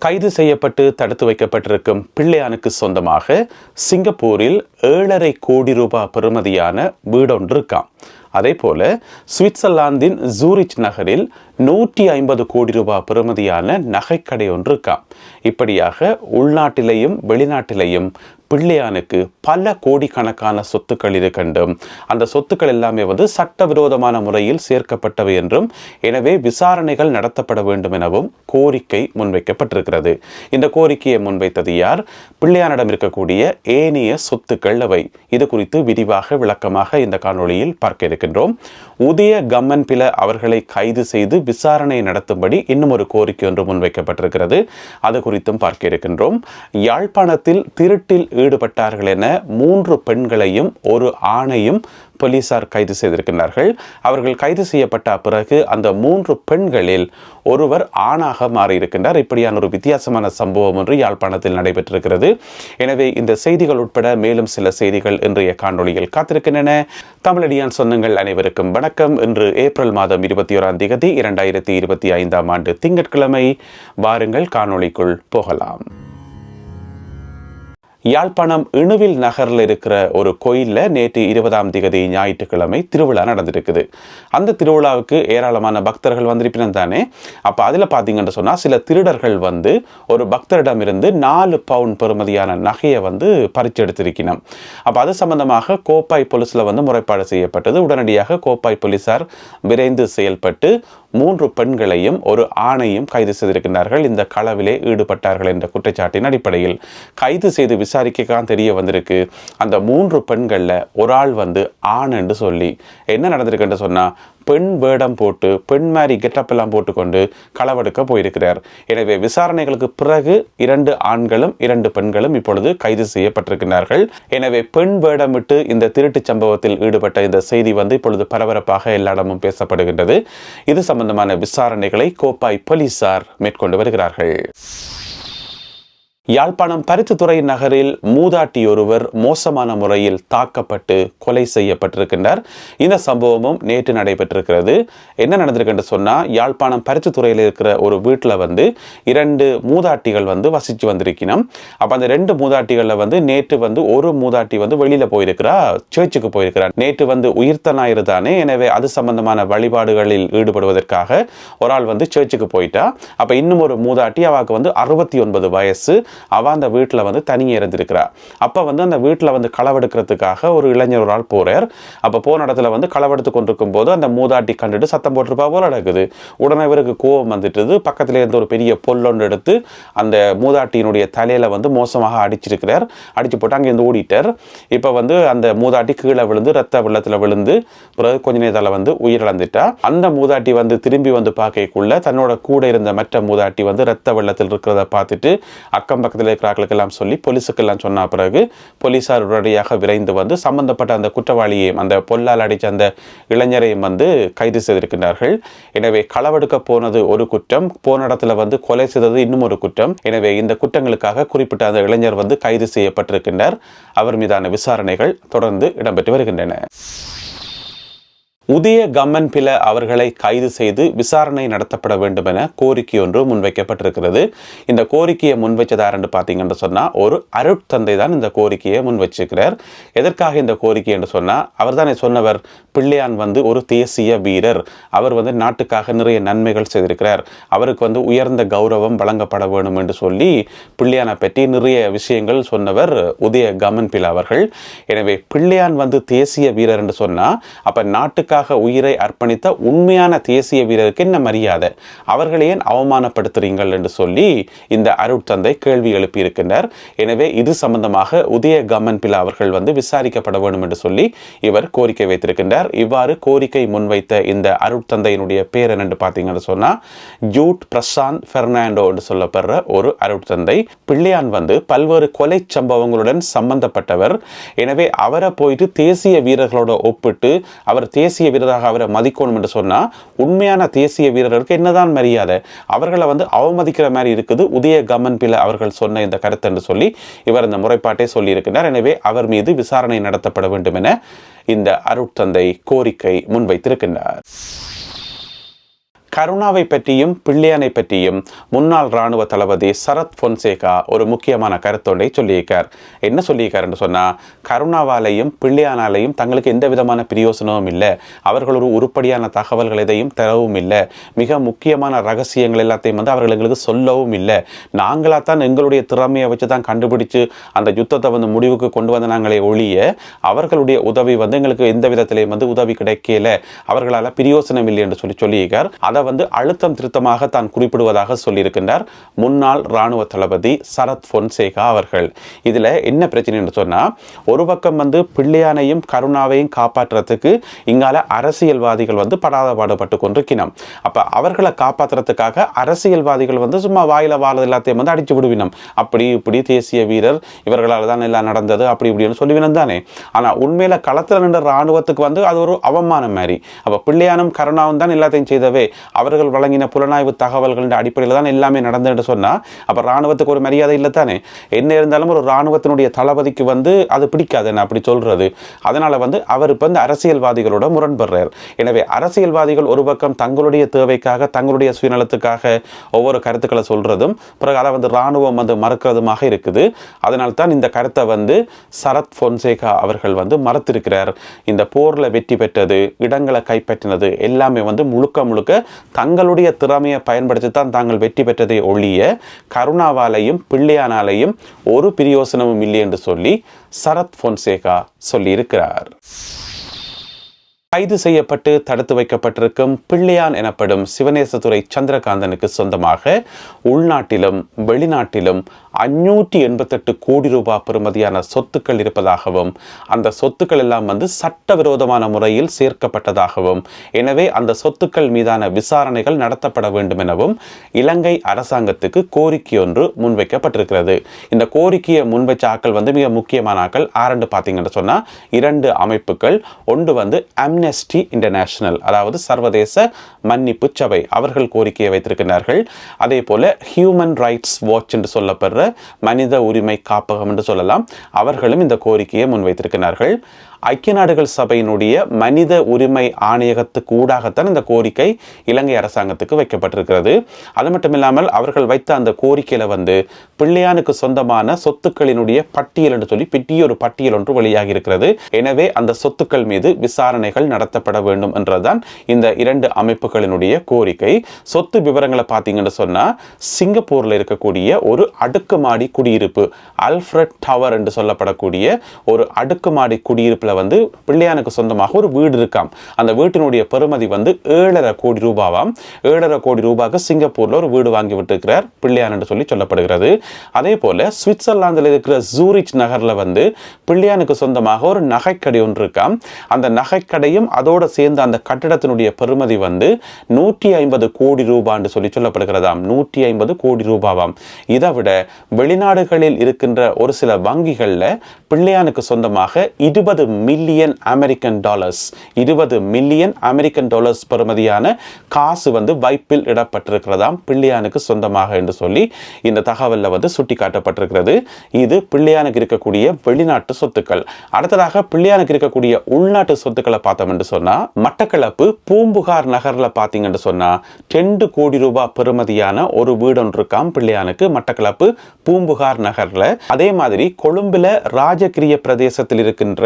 கைது செய்யப்பட்டு தடுத்து வைக்கப்பட்டிருக்கும் பிள்ளையானுக்கு சொந்தமாக சிங்கப்பூரில் ஏழரை கோடி ரூபாய் பெறுமதியான வீடொன்று இருக்காம் அதே போல சுவிட்சர்லாந்தின் ஜூரிச் நகரில் நூற்றி ஐம்பது கோடி ரூபாய் பெறுமதியான நகைக்கடை ஒன்று இருக்காம் இப்படியாக உள்நாட்டிலேயும் வெளிநாட்டிலேயும் பிள்ளையானுக்கு பல கோடிக்கணக்கான சொத்துக்கள் இருக்கண்டும் அந்த சொத்துக்கள் எல்லாமே வந்து சட்டவிரோதமான முறையில் சேர்க்கப்பட்டவை என்றும் எனவே விசாரணைகள் நடத்தப்பட வேண்டும் எனவும் கோரிக்கை முன்வைக்கப்பட்டிருக்கிறது. இந்த கோரிக்கையை முன்வைத்தது யார்? பிள்ளையானிடம் இருக்கக்கூடிய ஏனைய சொத்துக்கள் அவை. இது குறித்து விரிவாக விளக்கமாக இந்த காணொளியில் பார்க்க இருக்கின்றோம். உதய கம்மன் பில அவர்களை கைது செய்து விசாரணை நடத்தும்படி இன்னும் ஒரு கோரிக்கை ஒன்று முன்வைக்கப்பட்டிருக்கிறது. அது குறித்தும் பார்க்க இருக்கின்றோம். யாழ்ப்பாணத்தில் திருட்டில் ஈடுபட்டார்கள் என மூன்று பெண்களையும் ஒரு ஆணையும் போலீசார் கைது செய்திருக்கிறார்கள் அவர்கள் கைது செய்யப்பட்ட பிறகு அந்த மூன்று பெண்களில் ஒருவர் ஆணாக மாறியிருக்கின்றார். இப்படியான ஒரு வித்தியாசமான சம்பவம் ஒன்று யாழ்ப்பாணத்தில் நடைபெற்றிருக்கிறது. எனவே இந்த செய்திகள் உட்பட மேலும் சில செய்திகள் இன்றைய காணொலியில் காத்திருக்கின்றன. தமிழடியான் சொந்தங்கள் அனைவருக்கும் வணக்கம். இன்று ஏப்ரல் மாதம் இருபத்தி ஓராம் தேதி இரண்டாயிரத்தி இருபத்தி ஐந்தாம் ஆண்டு திங்கட்கிழமை. வாருங்கள் காணொளிக்குள் போகலாம். யாழ்ப்பாணம் இணுவில் நகரில் இருக்கிற ஒரு கோயிலில் நேற்று இருபதாம் திகதி ஞாயிற்றுக்கிழமை திருவிழா நடந்திருக்குது. அந்த திருவிழாவுக்கு ஏராளமான பக்தர்கள் வந்திருப்பினர் தானே அப்போ அதில் பார்த்தீங்கன்னு சொன்னால் சில திருடர்கள் வந்து ஒரு பக்தரிடமிருந்து நாலு பவுன் பெறுமதியான நகையை வந்து பறிச்செடுத்திருக்கணும் அப்போ அது சம்பந்தமாக கோப்பாய் போலீஸில் வந்து முறைப்பாடு செய்யப்பட்டது. உடனடியாக கோப்பாய் போலீசார் விரைந்து செயல்பட்டு மூன்று பெண்களையும் ஒரு ஆணையும் கைது செய்திருக்கிறார்கள் இந்த களவிலே ஈடுபட்டார்கள் என்ற குற்றச்சாட்டின் அடிப்படையில் கைது செய்து விசாரிக்கத்தான் தெரிய வந்திருக்கு. அந்த மூன்று பெண்களில் ஒரு ஆள் வந்து ஆண் என்று சொல்லி என்ன நடந்திருக்குன்னு சொன்னால் பெண் வேடம் போட்டு பெண் மாதிரி கெட்டப் எல்லாம் போட்டுக்கொண்டு களவெடுக்க போயிருக்கிறார். எனவே விசாரணைகளுக்கு பிறகு இரண்டு ஆண்களும் இரண்டு பெண்களும் இப்பொழுது கைது செய்யப்பட்டிருக்கிறார்கள். எனவே பெண் வேடமிட்டு இந்த திருட்டுச் சம்பவத்தில் ஈடுபட்ட இந்த செய்தி வந்து இப்பொழுது பரபரப்பாக எல்லா இடமும் பேசப்படுகின்றது. இது சம்பந்தமான விசாரணைகளை கோப்பாய் போலீசார் மேற்கொண்டு வருகிறார்கள். யாழ்ப்பாணம் பருத்தித்துறை நகரில் மூதாட்டி ஒருவர் மோசமான முறையில் தாக்கப்பட்டு கொலை செய்யப்பட்டிருக்கின்றார். இந்த சம்பவமும் நேற்று நடைபெற்றிருக்கிறது. என்ன நடந்திருக்குன்னு சொன்னால் யாழ்ப்பாணம் பருத்தித்துறையில் இருக்கிற ஒரு வீட்டில் வந்து இரண்டு மூதாட்டிகள் வந்து வசித்து வந்திருக்கணும் அப்போ அந்த ரெண்டு மூதாட்டிகளில் வந்து நேற்று வந்து ஒரு மூதாட்டி வந்து வெளியில் போயிருக்கிறா சர்ச்சுக்கு போயிருக்கிறார். நேற்று வந்து உயிர்த்த ஞாயிறு தானே எனவே அது சம்பந்தமான வழிபாடுகளில் ஈடுபடுவதற்காக ஒரு ஆள் வந்து சேர்ச்சுக்கு போயிட்டா. அப்போ இன்னும் ஒரு மூதாட்டி அவருக்கு வந்து அறுபத்தி ஒன்பது வயசு. அவள் அந்த வீட்டில் வந்து தனியே இருந்திருக்கிறா. அப்போ வந்து அந்த வீட்டில் வந்து களவெடுக்கிறதுக்காக ஒரு இளைஞர் ஒரு ஆள் போகிறார் அப்போ போன இடத்துல வந்து களவெடுத்து கொண்டிருக்கும் போது அந்த மூதாட்டி கண்டுட்டு சத்தம் போட்டிருப்பா போல நடக்குது. உடனே இவருக்கு கோவம் வந்துட்டுது. பக்கத்தில் இருந்து ஒரு பெரிய பொல்லொன்று எடுத்து அந்த மூதாட்டியினுடைய தலையில் வந்து மோசமாக அடிச்சிருக்கிறார். அடித்து போட்டு அங்கேருந்து ஓடிட்டார். இப்போ வந்து அந்த மூதாட்டி கீழே விழுந்து ரத்த வெள்ளத்தில் விழுந்து பிறகு கொஞ்ச நேரத்தில் வந்து உயிரிழந்துட்டா. அந்த மூதாட்டி வந்து திரும்பி வந்து பார்க்கக்குள்ள தன்னோட கூட இருந்த மற்ற மூதாட்டி வந்து ரத்த வெள்ளத்தில் இருக்கிறத பார்த்துட்டு அக்கம் பக்கத்தில் இருக்கிறார்களுக்கெல்லாம் சொல்லி போலீஸுக்கெல்லாம் சொன்ன பிறகு போலீஸார் உடனடியாக விரைந்து வந்து சம்பந்தப்பட்ட அந்த குற்றவாளியையும் அந்த பொல்லால் அடித்த அந்த இளைஞரையும் வந்து கைது செய்திருக்கிறார்கள் எனவே களவெடுக்க போனது ஒரு குற்றம் போன இடத்துல வந்து கொலை செய்தது இன்னும் ஒரு குற்றம். எனவே இந்த குற்றங்களுக்காக குறிப்பிட்ட அந்த இளைஞர் வந்து கைது செய்யப்பட்டிருக்கின்றார். அவர் மீதான விசாரணைகள் தொடர்ந்து இடம்பெற்று வருகின்றன. உதய கம்மன் பில அவர்களை கைது செய்து விசாரணை நடத்தப்பட வேண்டும் என கோரிக்கை ஒன்று முன்வைக்கப்பட்டிருக்கிறது. இந்த கோரிக்கையை முன்வைச்சதார் என்று பார்த்தீங்கன்னு சொன்னால் ஒரு அருட்தந்தை தான் இந்த கோரிக்கையை முன்வச்சிருக்கிறார். எதற்காக இந்த கோரிக்கை என்று சொன்னால் அவர் தானே சொன்னவர் பிள்ளையான் வந்து ஒரு தேசிய வீரர். அவர் வந்து நாட்டுக்காக நிறைய நன்மைகள் செய்திருக்கிறார். அவருக்கு வந்து உயர்ந்த கௌரவம் வழங்கப்பட வேண்டும் என்று சொல்லி பிள்ளையானை பற்றி நிறைய விஷயங்கள் சொன்னவர் உதய கமன் பில அவர்கள். எனவே பிள்ளையான் வந்து தேசிய வீரர் என்று சொன்னால் அப்போ நாட்டுக்காக உயிரை அர்ப்பணித்த உண்மையான தேசிய வீரருக்கு என்ன மரியாதை? அவர்களை ஏன் அவமானப்படுத்துறீங்கள் என்று சொல்லி இந்த அருட்தந்தை கேள்வி எழுப்பியிருக்கின்றார். எனவே இது சம்பந்தமாக உதய கமன் பிலா அவர்கள் வந்து விசாரிக்கப்பட வேண்டும் என்று சொல்லி இவர் கோரிக்கை வைத்திருக்கின்றார். இவ்வாறு கோரிக்கை முன்வைத்த இந்த அருட்தந்தையினுடைய பேர் என்னென்று பார்த்தீங்கன்னு சொன்னால் ஜூட் பிரசாந்த் பெர்னாண்டோ என்று சொல்லப்படுற ஒரு அருட்தந்தை. பிள்ளையான் வந்து பல்வேறு கொலை சம்பவங்களுடன் சம்பந்தப்பட்டவர். எனவே அவரை போயிட்டு தேசிய வீரர்களோட ஒப்பிட்டு அவர் தேசிய வீரராக அவரை மதிக்கணும் என்று சொன்னால் உண்மையான தேசிய வீரர்களுக்கு என்னதான் மரியாதை அவர்களை வந்து அவமதிக்கிற மாதிரி இருக்குது உதய கமன் பில அவர்கள் சொன்ன இந்த கருத்து என்று சொல்லி இவர் இந்த முறைப்பாட்டை சொல்லியிருக்கிறார். எனவே அவர் மீது விசாரணை நடத்தப்பட வேண்டும் என இந்த அருட்தந்தை கோரிக்கை முன்வைத்திருக்கின்றார். கருணாவை பற்றியும் பிள்ளையானை பற்றியும் முன்னாள் ராணுவ தளபதி சரத் பொன்சேகா ஒரு முக்கியமான கருத்தொன்றை சொல்லியிருக்கார். என்ன சொல்லியிருக்காருன்னு சொன்னால் கருணாவாலையும் பிள்ளையானாலையும் தங்களுக்கு எந்த விதமான பிரயோசனமும் இல்லை. அவர்கள் ஒரு உருப்படியான தகவல்கள் எதையும் தரவும் இல்லை. மிக முக்கியமான ரகசியங்கள் எல்லாத்தையும் வந்து அவர்கள் எங்களுக்கு சொல்லவும் இல்லை. நாங்களாக தான் எங்களுடைய திறமையை வச்சு தான் கண்டுபிடிச்சு அந்த யுத்தத்தை வந்து முடிவுக்கு கொண்டு வந்த நாங்களே ஒழிய அவர்களுடைய உதவி வந்து எங்களுக்கு எந்த விதத்திலையும் வந்து உதவி கிடைக்கல. அவர்களால் பிரியோசனம் இல்லை என்று சொல்லி சொல்லியிருக்கார். அதை வந்து அழுத்தம் திருத்தமாக தான் குறிப்பிடுவதாக சொல்லியிருக்கின்றார் முன்னாள் ராணுவ தளபதி சரத் பொன்சேகா அவர்கள். இதில் என்ன பிரச்சனை என்று சொன்னால் ஒரு பக்கம் வந்து பிள்ளையானையும் கருணாவையும் காப்பாற்றுறதுக்கு இங்கால அரசியல்வாதிகள் வந்து படாத பாடுபட்டு கொண்டிருக்கணும் அப்போ அவர்களை காப்பாற்றுறதுக்காக அரசியல்வாதிகள் வந்து சும்மா வாயில வாழது எல்லாத்தையும் வந்து அடித்து விடுவினம். அப்படி இப்படி தேசிய வீரர் இவர்களால் தான் எல்லாம் நடந்தது அப்படி இப்படின்னு சொல்லுவினம் தானே. ஆனால் உண்மையில் களத்தில் நின்ற ராணுவத்துக்கு வந்து அது ஒரு அவமானம் மாதிரி அப்போ பிள்ளையானும் கருணாவும் தான் எல்லாத்தையும் செய்தவே. அவர்கள் வழங்கின புலனாய்வு தகவல்களின் அடிப்படையில் தான் எல்லாமே நடந்ததுன்னு சொன்னால் அப்போ ராணுவத்துக்கு ஒரு மரியாதை இல்லை தானே என்ன இருந்தாலும் ஒரு ராணுவத்தினுடைய தளபதிக்கு வந்து அது பிடிக்காது என்ன அப்படி சொல்கிறது அதனால் வந்து அவர் இப்போ வந்து அரசியல்வாதிகளோட முரண்படுறார். எனவே அரசியல்வாதிகள் ஒரு பக்கம் தங்களுடைய தேவைக்காக தங்களுடைய சுயநலத்துக்காக ஒவ்வொரு கருத்துக்களை சொல்கிறதும் பிறகு அதை வந்து ராணுவம் வந்து மறுக்கிறதுமாக இருக்குது. அதனால் தான் இந்த கருத்தை வந்து சரத் பொன்சேகா அவர்கள் வந்து மறுத்திருக்கிறார். இந்த போரில் வெற்றி பெற்றது இடங்களை கைப்பற்றினது எல்லாமே வந்து முழுக்க முழுக்க தங்களுடைய திறமையை பயன்படுத்தி தான் தாங்கள் வெற்றி பெற்றதை ஒழிய கருணாவாலையும் பிள்ளையானாலையும் ஒரு பிரியோசனமும் இல்லை என்று சொல்லி சரத் பொன்சேகா சொல்லியிருக்கிறார். கைது செய்யப்பட்டு தடுத்து வைக்கப்பட்டிருக்கும் பிள்ளையான் எனப்படும் சிவநேசதுரை சந்திரகாந்தனுக்கு சொந்தமாக உள்நாட்டிலும் வெளிநாட்டிலும் அஞ்சூற்றி எண்பத்தெட்டு கோடி ரூபாய் பெறுமதியான சொத்துக்கள் இருப்பதாகவும் அந்த சொத்துக்கள் எல்லாம் வந்து சட்டவிரோதமான முறையில் சேர்க்கப்பட்டதாகவும் எனவே அந்த சொத்துக்கள் மீதான விசாரணைகள் நடத்தப்பட வேண்டும் எனவும் இலங்கை அரசாங்கத்துக்கு கோரிக்கை ஒன்று முன்வைக்கப்பட்டிருக்கிறது. இந்த கோரிக்கையை முன்வைச்ச ஆக்கள் வந்து மிக முக்கியமான ஆக்கள் ஆரண்டு பார்த்தீங்கன்னு சொன்னால் இரண்டு அமைப்புகள் ஒன்று வந்து அம்னெஸ்டி இன்டர்நேஷனல் அதாவது சர்வதேச மன்னிப்பு சபை அவர்கள் கோரிக்கையை வைத்திருக்கிறார்கள் அதே போல ஹியூமன் ரைட்ஸ் வாட்ச் என்று சொல்லப்படுற மனித உரிமை காப்பகம் என்று சொல்லலாம் அவர்களும் இந்த கோரிக்கையை முன்வைத்திருக்கிறார்கள் ஐக்கிய நாடுகள் சபையினுடைய மனித உரிமை ஆணையகத்துக்கு ஊடாகத்தான் இந்த கோரிக்கை இலங்கை அரசாங்கத்துக்கு வைக்கப்பட்டிருக்கிறது. அது மட்டும் இல்லாமல் அவர்கள் வைத்த அந்த கோரிக்கையில் வந்து பிள்ளையானுக்கு சொந்தமான சொத்துக்களினுடைய பட்டியல் என்று சொல்லி பெரிய ஒரு பட்டியல் ஒன்று வெளியாகி இருக்கிறது எனவே அந்த சொத்துக்கள் மீது விசாரணைகள் நடத்தப்பட வேண்டும் என்றுதான் இந்த இரண்டு அமைப்புகளினுடைய கோரிக்கை. சொத்து விவரங்களை பார்த்தீங்கன்னு சொன்னால் சிங்கப்பூரில் இருக்கக்கூடிய ஒரு அடுக்குமாடி குடியிருப்பு அல்ஃப்ரட் டவர் என்று சொல்லப்படக்கூடிய ஒரு அடுக்குமாடி குடியிருப்பு குடியிருப்புல வந்து பிள்ளையானுக்கு சொந்தமாக ஒரு வீடு இருக்காம். அந்த வீட்டினுடைய பெருமதி வந்து ஏழரை கோடி ரூபாவாம். ஏழரை கோடி ரூபாய்க்கு சிங்கப்பூரில் ஒரு வீடு வாங்கி விட்டுருக்கிறார் பிள்ளையான் என்று சொல்லி சொல்லப்படுகிறது. அதே போல சுவிட்சர்லாந்தில் இருக்கிற ஜூரிச் நகர்ல வந்து பிள்ளையானுக்கு சொந்தமாக ஒரு நகைக்கடை ஒன்று இருக்காம். அந்த நகைக்கடையும் அதோட சேர்ந்த அந்த கட்டிடத்தினுடைய பெருமதி வந்து நூற்றி ஐம்பது கோடி ரூபான்னு சொல்லி சொல்லப்படுகிறதாம். நூற்றி ஐம்பது கோடி ரூபாவாம். இதை விட வெளிநாடுகளில் இருக்கின்ற ஒரு சில வங்கிகளில் பிள்ளையானுக்கு சொந்தமாக இருபது மில்லியன் அமெரிக்கன் டாலர்ஸ் இருபது மில்லியன் அமெரிக்கன் டாலர்ஸ் பெறுமதியான காசு வந்து வைப்பில் இடப்பட்டிருக்கிறதாம் பிள்ளையானுக்கு சொந்தமாக என்று சொல்லி இந்த தகவலில் வந்து சுட்டிக்காட்டப்பட்டிருக்கிறது. இது பிள்ளையானுக்கு இருக்கக்கூடிய வெளிநாட்டு சொத்துக்கள். அடுத்ததாக பிள்ளையானுக்கு இருக்கக்கூடிய உள்நாட்டு சொத்துக்களை பார்த்தோம் என்று சொன்னால் மட்டக்களப்பு பூம்புகார் நகரில் பார்த்தீங்கன்னு சொன்னால் ரெண்டு கோடி ரூபாய் பெறுமதியான ஒரு வீடு ஒன்று இருக்காம் பிள்ளையானுக்கு மட்டக்களப்பு பூம்புகார் நகரில். அதே மாதிரி கொழும்புல ராஜகிரிய பிரதேசத்தில் இருக்கின்ற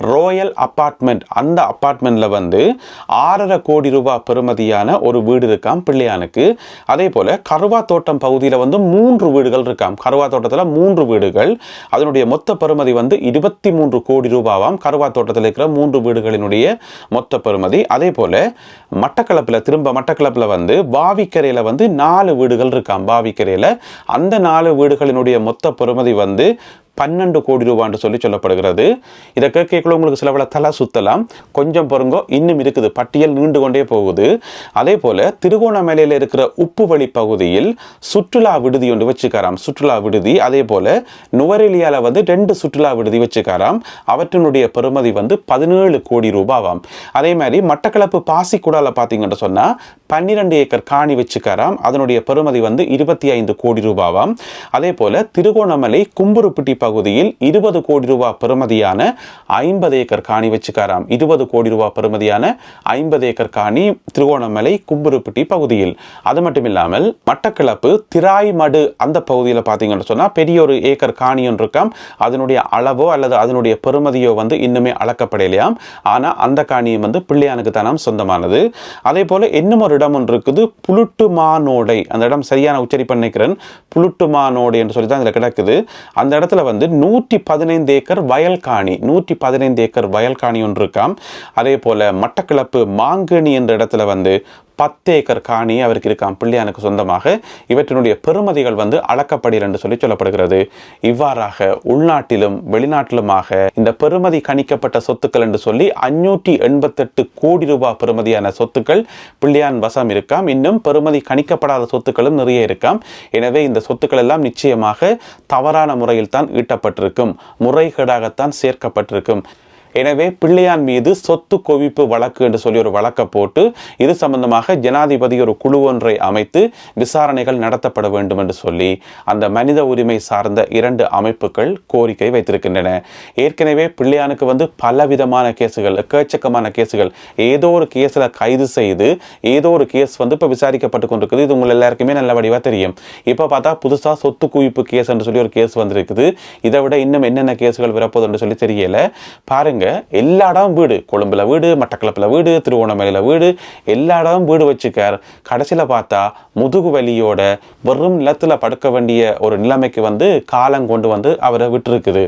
ரோயல் அப்பார்ட்மெண்ட் அந்த அப்பார்ட்மெண்ட்டில் வந்து ஆறரை கோடி ரூபாய் பெறுமதியான ஒரு வீடு இருக்காம் பிள்ளையானுக்கு. அதே போல் கருவா தோட்டம் பகுதியில் வந்து மூன்று வீடுகள் இருக்காம். கருவா தோட்டத்தில் மூன்று வீடுகள். அதனுடைய மொத்த பெறுமதி வந்து இருபத்தி மூன்று கோடி ரூபாவாம். கருவா தோட்டத்தில் இருக்கிற மூன்று வீடுகளினுடைய மொத்த பெறுமதி. அதே போல் மட்டக்களப்பில் திரும்ப மட்டக்களப்பில் வந்து பாவிக்கரையில் வந்து நாலு வீடுகள் இருக்காம். பாவிக்கரையில் அந்த நாலு வீடுகளினுடைய மொத்த பெறுமதி வந்து பன்னெண்டு கோடி ரூபான்னு சொல்லி சொல்லப்படுகிறது. இதை கேட்கக்குள்ள உங்களுக்கு சில பல தலை சுத்தலாம். கொஞ்சம் பொருங்கோ இன்னும் இருக்குது. பட்டியல் நீண்டு கொண்டே போகுது. அதே போல திருகோணமலையில் இருக்கிற உப்பு வழி பகுதியில் சுற்றுலா விடுதி ஒன்று வச்சுக்காராம். சுற்றுலா விடுதி அதே போல நுவரெலியால வந்து ரெண்டு சுற்றுலா விடுதி வச்சுக்காராம். அவற்றினுடைய பெறுமதி வந்து பதினேழு கோடி ரூபாவாம். அதே மாதிரி மட்டக்களப்பு பாசிக்குடால பார்த்தீங்கன்னு சொன்னா பன்னிரெண்டு ஏக்கர் காணி வச்சுக்காராம். அதனுடைய பெறுமதி வந்து இருபத்தி ஐந்து கோடி ரூபாவாம். அதே போல திருகோணமலை கும்புருப்பட்டி பகுதியில் இருபது கோடி ரூபாய் பெறுமதியான ஐம்பது ஏக்கர் காணி வச்சுக்காராம். இருபது கோடி ரூபாய் பெறுமதியான ஐம்பது ஏக்கர் காணி திருகோணமலை கும்புருப்பட்டி பகுதியில். அது மட்டும் இல்லாமல் மட்டக்களப்பு திராய்மடு அந்த பகுதியில் பார்த்தீங்கன்னு சொன்னால் பெரிய ஒரு ஏக்கர் காணி ஒன்று இருக்காம். அதனுடைய அளவோ அல்லது அதனுடைய பெறுமதியோ வந்து இன்னுமே அளக்கப்படலையாம் ஆனால் அந்த காணியும் வந்து பிள்ளையானுக்கு தானாம் சொந்தமானது. அதே போல் இன்னும் ஒரு இடம் ஒன்று இருக்குது. புலுட்டுமானோடை அந்த இடம் சரியான உச்சரிப்பு நினைக்கிறேன். புலுட்டுமானோடை என்று சொல்லி தான் அதில் கிடக்குது. அந்த இடத்துல வந்து நூற்றி பதினைந்து ஏக்கர் வயல் காணி நூற்றி பதினைந்து ஏக்கர் வயல் காணி ஒன்று இருக்காம். அதே போல் மட்டக்களப்பு மாங்கனி என்ற இடத்துல வந்து பத்து ஏக்கர் காணி அவருக்கு இருக்காம். பிள்ளையானுக்கு சொந்தமாக இவற்றினுடைய பெருமதிகள் வந்து அளக்கப்படல் என்று சொல்லி சொல்லப்படுகிறது. இவ்வாறாக உள்நாட்டிலும் வெளிநாட்டிலுமாக இந்த பெருமதி கணிக்கப்பட்ட சொத்துக்கள் என்று சொல்லி அஞ்சூற்றி எண்பத்தெட்டு கோடி ரூபாய் பெருமதியான சொத்துக்கள் பிள்ளையான் வசம் இருக்காம். இன்னும் பெருமதி கணிக்கப்படாத சொத்துக்களும் நிறைய இருக்காம். எனவே இந்த சொத்துக்கள் எல்லாம் நிச்சயமாக தவறான முறையில் தான் ஈட்டப்பட்டிருக்கும். முறைகேடாகத்தான் சேர்க்கப்பட்டிருக்கும். எனவே பிள்ளையான் மீது சொத்து குவிப்பு வழக்கு என்று சொல்லி ஒரு வழக்கை போட்டு இது சம்பந்தமாக ஜனாதிபதி ஒரு குழு ஒன்றை அமைத்து விசாரணைகள் நடத்தப்பட வேண்டும் என்று சொல்லி அந்த மனித உரிமை சார்ந்த இரண்டு அமைப்புகள் கோரிக்கை வைத்திருக்கின்றன. ஏற்கனவே பிள்ளையானுக்கு வந்து பலவிதமான கேஸுகள் எக்கச்சக்கமான கேஸுகள் ஏதோ ஒரு கேஸில் கைது செய்து ஏதோ ஒரு கேஸ் வந்து இப்போ விசாரிக்கப்பட்டு கொண்டிருக்குது. இது உங்கள் எல்லாருக்குமே நல்ல வடிவாக தெரியும். இப்போ பார்த்தா புதுசாக சொத்து குவிப்பு கேஸ் என்று சொல்லி ஒரு கேஸ் வந்திருக்குது. இதை விட இன்னும் என்னென்ன கேஸுகள் வரப்போகுதுன்னு சொல்லி தெரியலை. பாருங்கள் இங்கே எல்லா இடமும் வீடு. கொழும்புல வீடு மட்டக்களப்பில் வீடு திருவோணமலையில் வீடு எல்லா இடமும் வீடு வச்சுக்கார். கடைசியில் பார்த்தா முதுகு வலியோட வெறும் நிலத்தில் படுக்க வேண்டிய ஒரு நிலைமைக்கு வந்து காலம் கொண்டு வந்து அவரை விட்டுருக்குது.